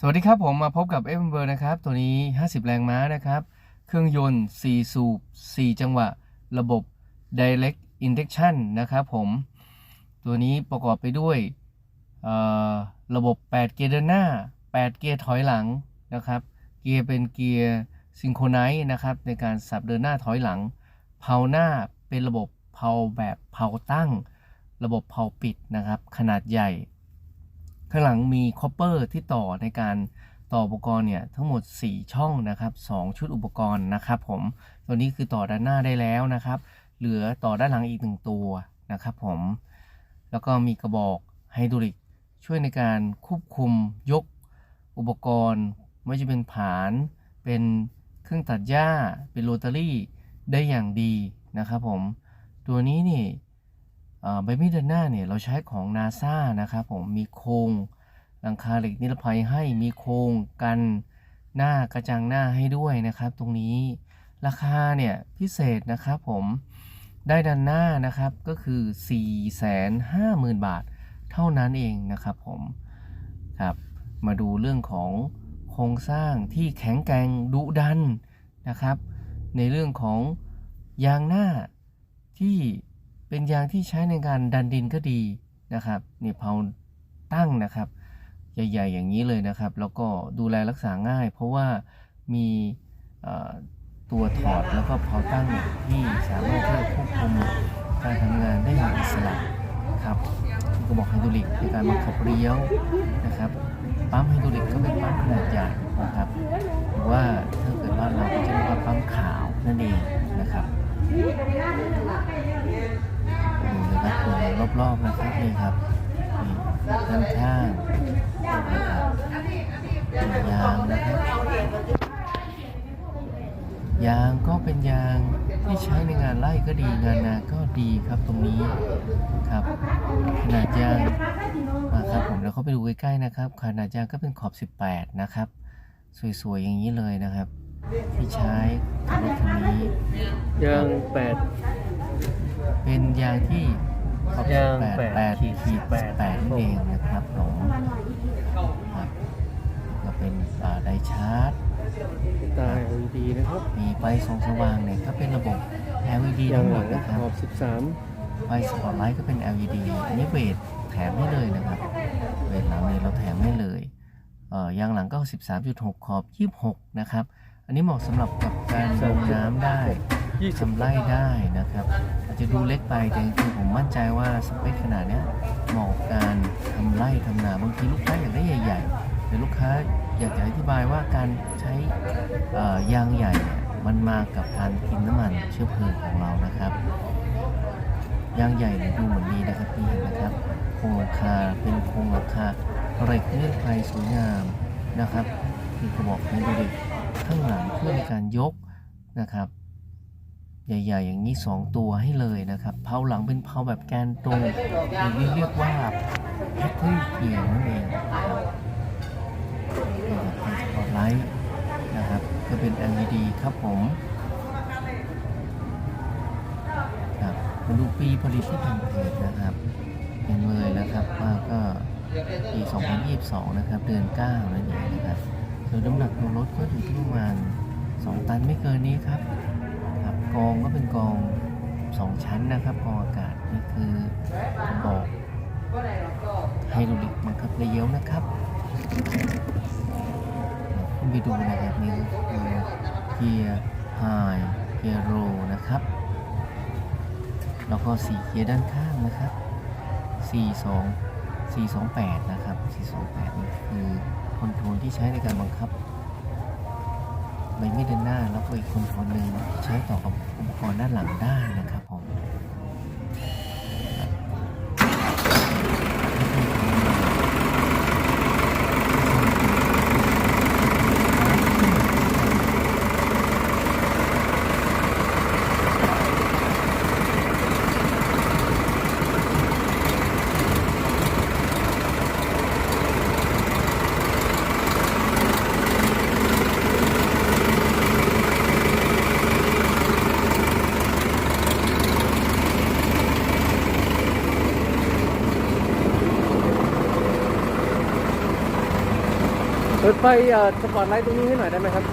สวัสดีครับผมมาพบกับ f อ r นะครับ ตัวนี้ 50 แรงม้านะครับ เครื่องยนต์ 4 สูบ 4 จังหวะ ระบบ direct injection นะครับผม ตัวนี้ประกอบไปด้วยระบบ 8 เกียร์เดินหน้า 8 เกียร์ถอยหลังนะครับ เกียร์เป็นเกียร์ซิงโครไนซ์นะครับ ในการสับเดินหน้าถอยหลังเพาหน้าเป็นระบบเพาแบบเพาตั้ง ระบบเพาปิดนะครับ ขนาดใหญ่ ข้างหลังมีคอปเปอร์ที่ต่อในการต่ออุปกรณ์เนี่ยทั้งหมด 4 ช่องนะครับ 2 ชุดอุปกรณ์นะครับผมตัวนี้คือต่อด้านหน้าได้แล้วนะครับ เหลือต่อด้านหลังอีก 1 ตัวนะครับผมแล้วก็มีกระบอกไฮดรอลิกช่วยในการควบคุมยกอุปกรณ์ ไม่ว่าจะเป็นผาน เป็นเครื่องตัดหญ้า เป็นโรตารี่ได้อย่างดีนะครับผมตัวนี้นี่ ใบมีดด้านหน้าเนี่ยเราใช้ของ NASA นะครับผมมีโครงหลังคาเหล็กนิรภัยให้มีโครงกันหน้ากระจังหน้าให้ด้วยนะครับ ตรงนี้ราคาเนี่ยพิเศษนะครับผมได้ด้านหน้านะครับก็คือ 450,000 บาทเท่านั้นเองนะครับผมครับมาดูเรื่องของโครงสร้างที่แข็งแกร่งดุดันนะครับ ในเรื่องของยางหน้าที่ เป็นยางที่ใช้ในการดันดินก็ดีนะครับนี่เพาตั้งนะครับใหญ่ๆอย่างนี้เลยนะครับ แล้วก็ดูแลรักษาง่าย เพราะว่ามีตัวถอดแล้วก็เพาตั้งเนี่ยที่สามารถที่จะควบคุมการทำงานได้อย่างอิสระครับก็บอกไฮดรอลิกในการบังคับเลี้ยวนะครับปั๊มไฮดรอลิกก็เป็นปั๊มขนาดใหญ่นะครับหรือว่าถ้าเกิดบ้าเราก็จะเรียกว่าปั๊มขาวนั่นเองนะครับ รับดูรอบๆนะครับนี่ครับนี่ด้านข้างนะครับยางนะครับยางก็เป็นยางที่ใช้ในงานไร่ก็ดีงานนาก็ดีครับตรงนี้ครับ ขนาดยางมาครับผมเดี๋ยวเข้าไปดูใกล้ๆนะครับขนาดยางก็เป็นขอบ 18 นะครับ สวยๆอย่างนี้เลยนะครับ ที่ใช้กับรถคันนี้ยางแปดเป็นยางที่ ขอบยางแปดแปดขีดขีดแปดแปดนั่นเองนะครับผมครับก็เป็นอ่าไดชาร์จตา LED นะครับมีไฟส่องสว่างเนี่ยก็เป็นระบบ LED ทั้งหมลัดงนะครับขอบไฟสปอตไลท์ก็เป็น LED อันนี้เวทแถมให้เลยนะครับ เวทหลังเนี่ยเราแถมให้เลยเอ่อยางหลังก็ 13.6 ขอบ 26 นะครับ อันนี้เหมาะสำหรับกับการลงน้ำได้ทำไร่ได้นะครับ จจะดูเล็กไปแต่จริงๆผมมั่นใจว่าสเปคขนาดนี้เหมาะกับการทำไร่ทำนาบางทีลูกค้าอยากได้ใหญ่ๆแต่ลูกค้าอยากจะอธิบายว่าการใช้ยางใหญ่เนี่ยมันมากับการกินน้ำมันเชื้อเพลิงของเรานะครับยางใหญ่ดูเหมือนดีนะครับพี่เห็นนะครับโครงหลังคาเป็นโครงหลังคาเหล็กเลื่อนไฟสวยงามนะครับมีกระบอกไฮดรอลิข้างหลังเพื่อในการยกนะครับ ใหญ่ๆ อย่างนี้ 2 ตัวให้เลยนะครับเพาหลังเป็นเพาแบบแกนตรงอย่างนี้เรียกว่าแพทเทิร์นเกียร์นั่นเองนะครับเป็นสปอตไลท์นะครับก็เป็น LED ครับผมครับมาดูปีผลิตที่แผ่นเพจนะครับเห็นเลยนะครับว่าก็ปี 2022 นะครับ เดือน 9 นั่นเองนะครับโดยน้ำหนักตัวรถก็อยู่ที่ประมาณ 2 ตันไม่เกินนี้ครับ กองก็เป็นกองสองชั้นนะครับกองอากาศนี่คือบอกไฮดรลิกนะครับเลี้ยวนะครับคุณไปดูนะครับนี่คือเกียร์ไฮเกียร์โรนะครับ แล้วก็สี่เกียร์ด้านข้างนะครับ 42 428 นะครับ 428 นี่คือคอนโทรลที่ใช้ในการบังคับ ใบมีดด้านหน้า แล้วก็อีกคนคนหนึ่งใช้ต่อกับอุปกรณ์ด้านหลังได้นะครับผม เปิดไฟเอ่อสปอตไลท์ตรงนี้ให้หน่อยได้ไหมครับ